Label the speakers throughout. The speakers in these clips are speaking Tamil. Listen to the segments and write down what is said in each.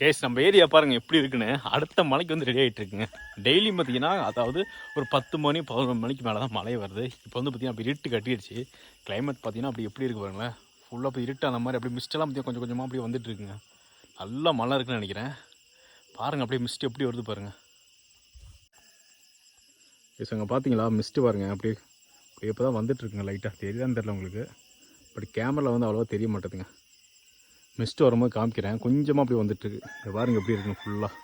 Speaker 1: கேஸ் நம்ம ஏரியா பாருங்க எப்படி இருக்குன்னு. அடுத்த மலைக்கு வந்து ரெடி ஆகிட்டு இருக்குங்க டெய்லியும் பார்த்தீங்கன்னா அதாவது ஒரு பத்து மணி பதினொரு மணிக்கு மேலே தான் மழை வருது. இப்போ வந்து பார்த்தீங்கன்னா அப்படி இருட்டு கட்டிடுச்சு. கிளைமேட் பார்த்தீங்கன்னா அப்படி எப்படி இருக்கு பாருங்களேன். ஃபுல்லாக இப்போ இருட்டு அந்த மாதிரி அப்படியே மிஸ்டெல்லாம் பார்த்தீங்கன்னா கொஞ்சம் கொஞ்சமாக அப்படியே வந்துட்டு இருக்குங்க. நல்லா மழை இருக்குன்னு நினைக்கிறேன். பாருங்க அப்படியே மிஸ்ட் எப்படி வருது பாருங்கள் எஸ் அங்கே பார்த்தீங்களா? மிஸ்ட்டு பாருங்கள் அப்படியே அப்படியே இப்போ தான் வந்துட்டுருக்குங்க லைட்டாக தெரியுதான்னு தெரில உங்களுக்கு. பட் கேமரா வந்து அவ்வளோவா தெரிய மாட்டேதுங்க. மிஸ்ட் வரும்போது காமிக்கிறேன். கொஞ்சமாக அப்படி வந்துட்டுருக்கு. இதை பாருங்க எப்படி இருக்குன்னு ஃபுல்லாக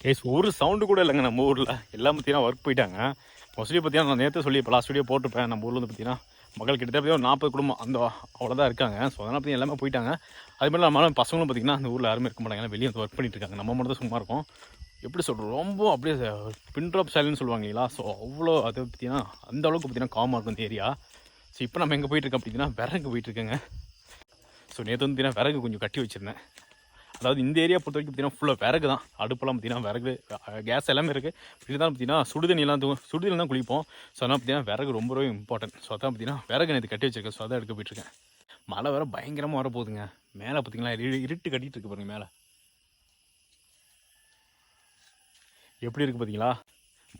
Speaker 1: கேஸ் ஒரு சவுண்டு கூட இல்லைங்க நம்ம ஊரில். எல்லாம் பார்த்தீங்கன்னா ஒர்க் போயிட்டாங்க. மோஸ்ட்லி பார்த்தீங்கன்னா நான் நேற்று சொல்லி இப்போ லாஸ்ட் வீடியோ போட்டிருப்பேன் நம்ம ஊரில் வந்து பார்த்தீங்கன்னா மக்கள் கிட்டத்தட்ட ஒரு நாற்பது குடும்பம். அந்த அவ்வளோதான் இருக்காங்க. ஸோ அதனால் பார்த்தீங்கன்னா எல்லாமே போயிட்டாங்க. அது மாதிரி நம்ம பசங்களும் பார்த்தீங்கன்னா அந்த ஊரில் யாருமே இருக்க மாட்டாங்க. ஏன்னா வெளியே வந்து ஒர்க் பண்ணிட்டு இருக்காங்க. நம்ம மட்டும் தான் சும்மா இருக்கும். எப்படி சொல்கிறோம் ரொம்ப அப்படியே பின் ட்ராப் ஸ்டைல்னு சொல்லுவாங்க ஸோ அவ்வளோ அதை பார்த்தீங்கன்னா அந்த அளவுக்கு பார்த்தீங்கன்னா காமாக இருக்கும் இந்த ஏரியா ஸோ இப்போ நம்ம எங்கே போயிட்டுருக்கோம் அப்படின்னா விறகு போயிட்டுருக்கேங்க ஸோ நேற்று வந்து பார்த்தீங்கன்னா விறகு கொஞ்சம் கட்டி வச்சுருந்தேன். அதாவது இந்த ஏரியா பொறுத்த வரைக்கும் பார்த்தீங்கன்னா ஃபுல்லாக விறகு தான். அடுப்பெல்லாம் பார்த்தீங்கன்னா விறகு கேஸ் எல்லாமே இருக்குது இப்படி தான் பார்த்தீங்கன்னா சுடுதண்ணிலாம் தூ சுடுதண்ணி தான் குளிப்போம். ஸோ அதனால் பார்த்தீங்கன்னா விறகு ரொம்ப ரொம்ப இம்பார்ட்டன்ட் ஸோ அதான் பார்த்தீங்கன்னா விறகு நேற்று கட்டி வச்சிருக்கேன். ஸோ அதான் எடுக்க போயிட்டுருக்கேன். மழை வேறு பயங்கரமாக வரப்போகுதுங்க. மேலே பார்த்தீங்களா இரு இருட்டு கட்டிகிட்டு இருக்கு பாருங்கள் மேலே. எப்படி இருக்குது பார்த்தீங்களா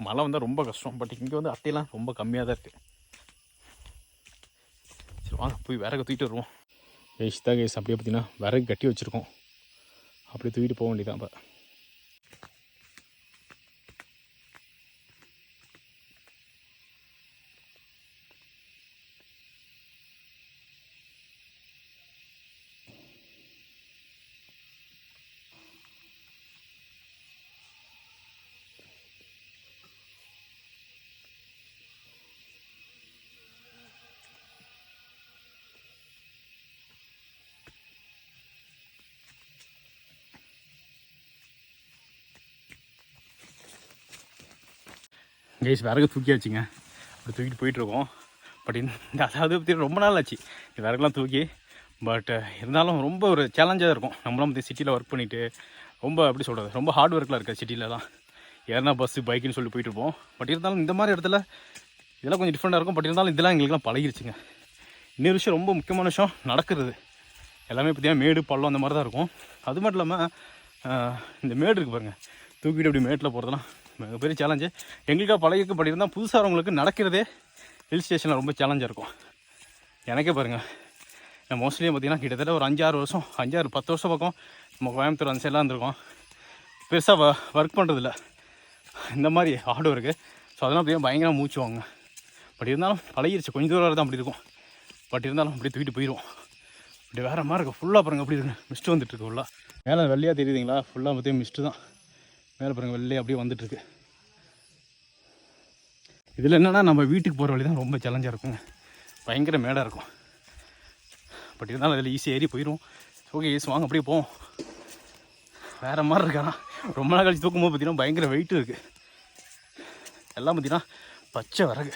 Speaker 1: மழை வந்தால் ரொம்ப கஷ்டம். பட் இங்கே வந்து அட்டையெல்லாம் ரொம்ப கம்மியாக தான் இருக்குது சரி வாங்க போய் விறகு தூக்கிட்டு வருவோம். கேஸ் தான் கேஸ் அப்படியே பார்த்தீங்கன்னா விறகு கட்டி வச்சுருக்கோம். அப்படி தூக்கிட்டு போக வேண்டியதான் இப்போ கைஸ் விறகு தூக்கியாச்சுங்க. அப்படி தூக்கிட்டு போயிட்டுருக்கோம். பட் இந்த அதாவது பற்றி ரொம்ப நாள் ஆச்சு. இந்த விறகுலாம் தூக்கி பட் இருந்தாலும் ரொம்ப ஒரு சேலஞ்சாக இருக்கும். நம்மளும் வந்து சிட்டியில் ஒர்க் பண்ணிவிட்டு ரொம்ப எப்படி சொல்கிறது ரொம்ப ஹார்ட் ஒர்க்கில் இருக்குது சிட்டிலலாம் ஏன்னா பஸ்ஸு பைக்குன்னு சொல்லி போயிட்டுருப்போம். பட் இருந்தாலும் இந்த மாதிரி இடத்துல இதெல்லாம் கொஞ்சம் டிஃப்ரெண்ட்டாக இருக்கும். பட் இருந்தாலும் இதெல்லாம் எங்களுக்குலாம் பழகிருச்சுங்க. இன்னொரு விஷயம் ரொம்ப முக்கியமான விஷயம் நடக்கிறது. எல்லாமே பார்த்தீங்கன்னா மேடு பள்ளம் அந்த மாதிரி தான் இருக்கும். அது மட்டும் இல்லாமல் இந்த மேடு இருக்குது பாருங்கள் தூக்கிட்டு அப்படி மேட்டில் போகிறதுலாம் மிகப்பெரிய சேலஞ்சு எங்களுக்காக பழகிருக்கு இருந்தால் புதுசாக அவங்களுக்கு நடக்கிறதே ஹில் ஸ்டேஷனில் ரொம்ப சேலஞ்சாக இருக்கும். எனக்கே பாருங்கள் நான் மோஸ்ட்லி கிட்டத்தட்ட ஒரு அஞ்சாறு வருஷம் அஞ்சாறு பத்து வருஷம் பக்கம் நம்ம கோயம்புத்தூர் அந்த சைட்லாம் இருந்திருக்கோம். பெருசாக வ ஒர்க் பண்ணுறதில்ல இந்த மாதிரி ஹார்ட் ஒர்க்கு ஸோ அதெல்லாம் பார்த்தீங்கன்னா பயங்கரமாக மூச்சு வாங்க பட் இருந்தாலும் பழகிருச்சு. கொஞ்சம் தூரம் தான் அப்படி இருக்கும். பட் இருந்தாலும் அப்படியே தூக்கிட்டு போயிடுவோம் இப்படி வேறு மாதிரி இருக்குது ஃபுல்லாக பாருங்கள் அப்படி இருக்கு. மிஸ்ட்டு வந்துட்டுருக்கு ஃபுல்லாக மேலே வெள்ளையாக தெரியுதுங்களா? ஃபுல்லாக பார்த்தீங்கன்னா மிஸ்ட்டு தான். மேலே பாருங்கள் வெள்ளையே அப்படியே வந்துட்டுருக்கு. இதில் என்னென்னா நம்ம வீட்டுக்கு போகிற வழி தான் ரொம்ப சேலஞ்சாக இருக்குங்க. பயங்கர மேடாக இருக்கும். பட் இருந்தாலும் அதில் ஈஸியாக ஏறி போயிடும் ஓகே ஈஸ் வாங்க அப்படியே போவோம். வேறு மாதிரி இருக்கானா ரொம்ப நாள் கழிச்சு தூக்கும்போது பார்த்தீங்கன்னா பயங்கர வெயிட் இருக்குது எல்லாம் பார்த்தீங்கன்னா பச்சை விறகு.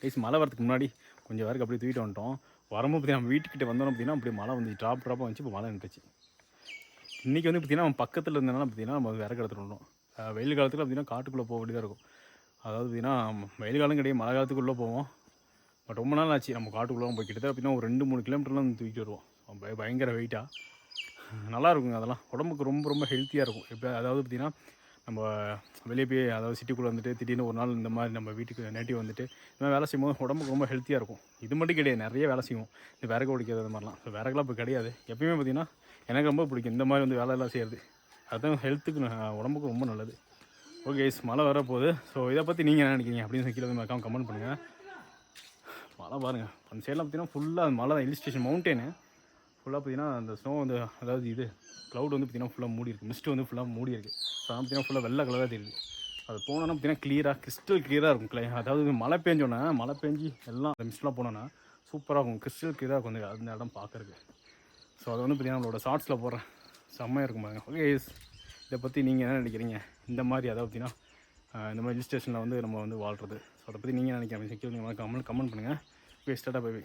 Speaker 1: கைஸ் மழை வரதுக்கு முன்னாடி கொஞ்சம் வரைக்கும் அப்படியே தூக்கிட்டு வந்துட்டோம். வரும்போது பார்த்தீங்கன்னா நம்ம வீட்டுக்கிட்ட வந்தோம் அப்படின்னா அப்படியே மழை வந்து ட்ராப் ட்ராப்பாக வந்துச்சு. இப்போ மழை நின்றுச்சு இன்றைக்கி வந்து பார்த்திங்கன்னா நம்ம பக்கத்தில் இருந்தனால பார்த்திங்கன்னா நம்ம விறகு எடுத்துகிட்டு வந்தோம் வெயில் காலத்தில் பார்த்திங்கன்னா காட்டுக்குள்ளே போக வேண்டியதாக இருக்கும். அதாவது பார்த்திங்கன்னா வெயில் காலம் கிடையாது மழை காலத்துக்குள்ளே போவோம். பட் ரொம்ப நாள் ஆச்சு நம்ம காட்டுக்குள்ளே போய். கிட்டத்தட்ட அப்படின்னா ஒரு ரெண்டு மூணு கிலோமீட்டர்லாம் வந்து தூக்கிட்டு வருவோம். பய- பயங்கர வெயிட்டாக நல்லா இருக்குங்க அதெல்லாம். உடம்புக்கு ரொம்ப ரொம்ப ஹெல்த்தியாக இருக்கும். இப்போ அதாவது பார்த்திங்கன்னா நம்ம வெளியே போய் அதாவது சிட்டிக்குள்ளே வந்துட்டு திடீர்னு ஒரு நாள் இந்த மாதிரி நம்ம வீட்டுக்கு நேட்டிவ் வந்துட்டு இந்த மாதிரி வேலை செய்யும்போது உடம்புக்கு ரொம்ப ஹெல்த்தியாக இருக்கும். இது மட்டும் கிடையாது நிறைய வேலை செய்வோம் இந்த விறகு ஒடிக்கிறது அது மாதிரிலாம். ஸோ விறகுலாம் இப்போ கிடையாது. எப்பயுமே பார்த்திங்கன்னா எனக்கு ரொம்ப பிடிக்கும். இந்த மாதிரி வந்து வேலையெல்லாம் செய்கிறது அதுதான் ஹெல்த்துக்கு உடம்புக்கு ரொம்ப நல்லது. ஓகே மழை வரப்போகுது. ஸோ இதை பற்றி நீங்கள் என்ன நினைக்கிறீங்க? அப்படின்னு சொல்லி கீழே வந்து கமெண்ட் பண்ணுங்கள் மழை பாருங்கள் அந்த சைடெலாம் பார்த்தீங்கன்னா ஃபுல்லாக மழை தான். ஹில் ஸ்டேஷன் மவுண்டேனு ஃபுல்லாக பார்த்தீங்கன்னா அந்த ஸ்னோ வந்து அதாவது இது க்ளவுட் வந்து பார்த்தீங்கன்னா ஃபுல்லாக மூடி இருக்குது மிஸ்ட் வந்து ஃபுல்லாக மூடி இருக்குது ஸோ அதான் பார்த்தீங்கன்னா ஃபுல்லாக வெள்ளை கலராக தெரியுது. அது போனோன்னா பார்த்தீங்கன்னா கிளியராக கிறிஸ்டல் கிளியராக இருக்கும் கிளை அதாவது மழை பெஞ்சோன்னா மழை பெஞ்சு எல்லாம் அந்த மிஸ்ட்லாம் போனோன்னா சூப்பராக இருக்கும். கிறிஸ்டல் கிளியராக இருக்கும் அந்த அந்த இடம் பார்க்குறக்கு ஸோ அதை வந்து பார்த்தீங்கன்னா நம்மளோட ஷார்ட்ஸில் போடுறேன் செம்மையாக இருக்கும் பாருங்க. ஓகே இதை பற்றி நீங்கள் என்ன நினைக்கிறீங்க? இந்த மாதிரி அதாவது பார்த்திங்கன்னா இந்த மாதிரி ஹில் ஸ்டேஷனில் வந்து நம்ம வந்து வாழ்கிறது ஸோ அதை பற்றி நீங்கள் நினைக்கிறீங்க? கமெண்ட் கமெண்ட் பண்ணுங்கள் வேஸ்ட்டாக போய்